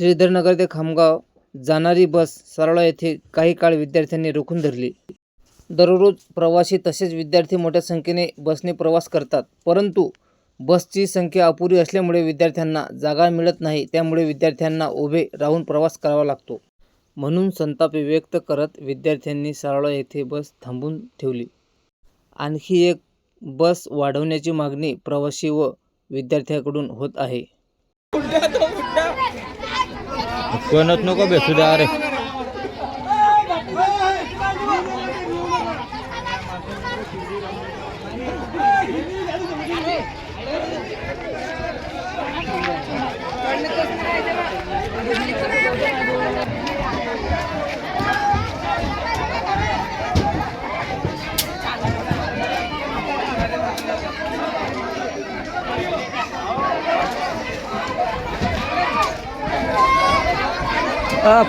श्रीधरनगर ते खामगाव जाणारी बस सारोळा येथे काही काळ विद्यार्थ्यांनी रोखून धरली. दररोज प्रवासी तसेच विद्यार्थी मोठ्या संख्येने बसने प्रवास करतात. परंतु बसची संख्या अपुरी असल्यामुळे विद्यार्थ्यांना जागा मिळत नाही त्यामुळे विद्यार्थ्यांना उभे राहून प्रवास करावा लागतो. म्हणून संताप व्यक्त करत विद्यार्थ्यांनी सारोळा येथे बस थांबून ठेवली. आणखी एक बस वाढवण्याची मागणी प्रवासी व विद्यार्थ्यांकडून होत आहे. कोणत नको बेसू द्या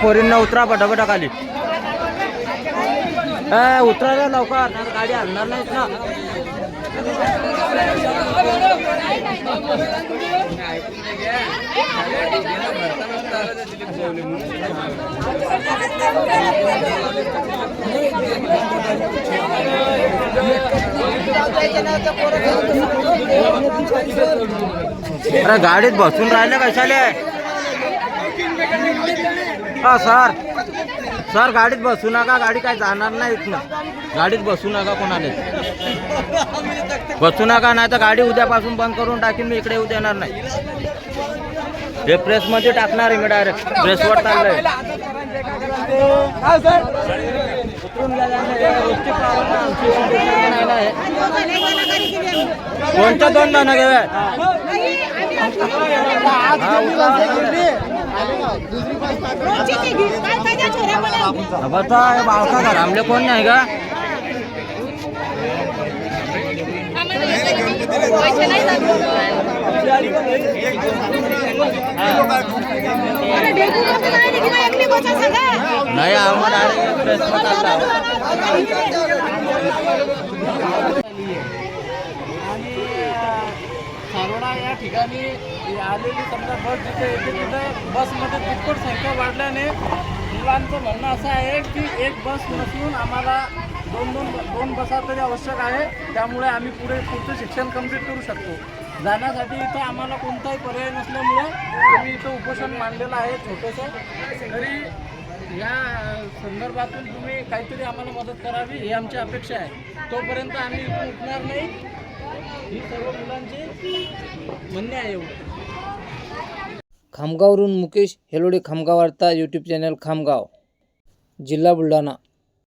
पोरींना उतरा पटापटा खाली उतरायला उतरा लवकर. गाडी आणणार नाहीत ना. अरे गाडीत बसून राहिले कशाले? हा सर. सर गाडीत बसू नका. गाडी काय जाणार नाही इथनं. गाडीत बसू नका कोणाला. बसू नका नाही तर गाडी उद्यापासून बंद करून टाकीन मी इकडे येऊ देणार नाही. हे प्रेसमध्ये टाकणार आहे मी डायरेक्ट प्रेसवर चाललंय. कोणत्या दोन जण घेऊया बाळका घर आमले कोण नाही का नाही आम्हाला या ठिकाणी म्हणजे आलेली समजा बस जिथे येते तिथं बसमध्ये दुप्पट संख्या वाढल्याने मुलांचं म्हणणं असं आहे की एक बस नसून आम्हाला दोन दोन दोन बसा तरी आवश्यक आहे. त्यामुळे आम्ही पुढे पुढचं शिक्षण कंप्लीट करू शकतो. जाण्यासाठी इथं आम्हाला कोणताही पर्याय नसल्यामुळे आम्ही इथं उपोषण मांडलेलं आहे छोटंसं. तरी या संदर्भातून तुम्ही काहीतरी आम्हाला मदत करावी ही आमची अपेक्षा आहे. तोपर्यंत आम्ही इथून उठणार नाही. ही सर्व मुलांचे म्हणणे आहे एवढं. खामगाववरून मुकेश हेलोडे खामगाव वार्ता यूट्यूब चॅनल खामगाव. जिल्हा बुलढाणा.